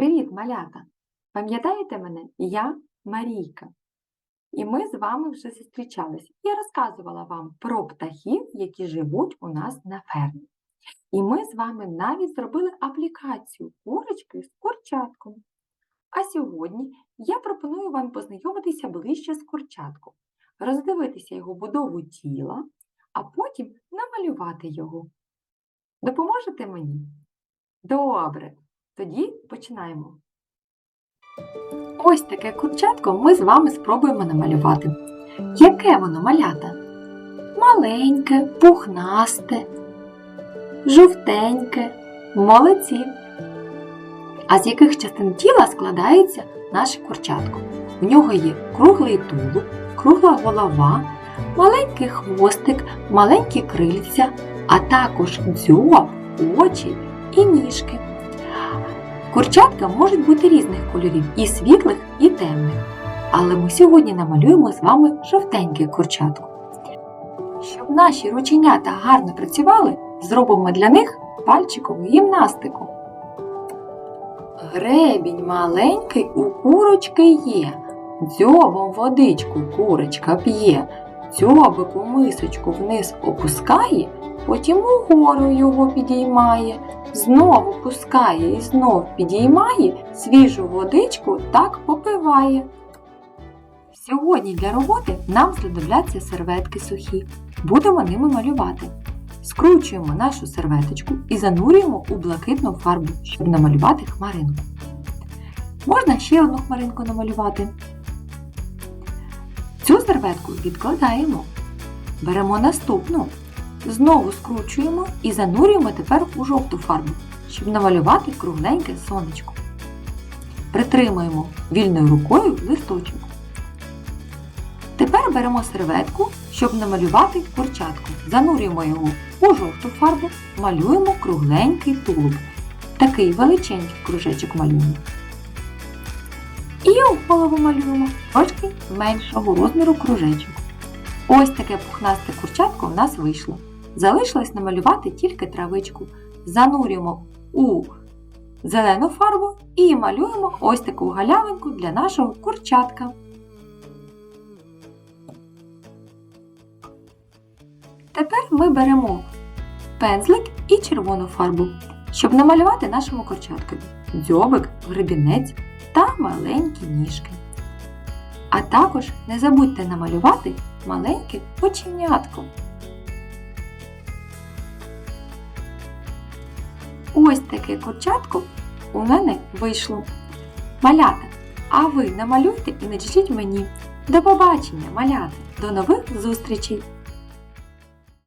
Привіт, малята! Пам'ятаєте мене? Я Марійка. І ми з вами вже зустрічались. Я розказувала вам про птахів, які живуть у нас на фермі. І ми з вами навіть зробили аплікацію курочки з курчатком. А сьогодні я пропоную вам познайомитися ближче з курчатком, роздивитися його будову тіла, а потім намалювати його. Допоможете мені? Добре, тоді починаємо. Ось таке курчатко ми з вами спробуємо намалювати. Яке воно малята? Маленьке, пухнасте, жовтеньке, молодці. А з яких частин тіла складається наше курчатко? У нього є круглий тулуб, кругла голова, маленький хвостик, маленькі крильця, а також дзьоб, очі і ніжки. Курчатка можуть бути різних кольорів, і світлих, і темних. Але ми сьогодні намалюємо з вами жовтеньке курчатку. Щоб наші рученята гарно працювали, зробимо для них пальчикову гімнастику. Гребінь маленький у курочки є, дзьобом водичку курочка п'є, дзьобик у мисочку вниз опускає, потім угору його підіймає, знову пускає і знов підіймає, свіжу водичку так попиває. Сьогодні для роботи нам знадобляться серветки сухі. Будемо ними малювати. Скручуємо нашу серветочку і занурюємо у блакитну фарбу, щоб намалювати хмаринку. Можна ще одну хмаринку намалювати. Цю серветку відкладаємо. Беремо наступну. Знову скручуємо і занурюємо тепер у жовту фарбу, щоб намалювати кругленьке сонечко. Притримуємо вільною рукою листочок. Тепер беремо серветку, щоб намалювати курчатку. Занурюємо його у жовту фарбу, малюємо кругленький тулуб. Такий величенький кружечок малюємо. І у голову малюємо трошки меншого розміру кружечок. Ось таке пухнасте курчатко в нас вийшло. Залишилось намалювати тільки травичку. Занурюємо у зелену фарбу і малюємо ось таку галявинку для нашого курчатка. Тепер ми беремо пензлик і червону фарбу, щоб намалювати нашому курчаткові дзьобик, гребінець та маленькі ніжки. А також не забудьте намалювати маленьке оченятко. Ось таке курчатко у мене вийшло. Малята, а ви намалюйте і надішліть мені. До побачення, малята! До нових зустрічей!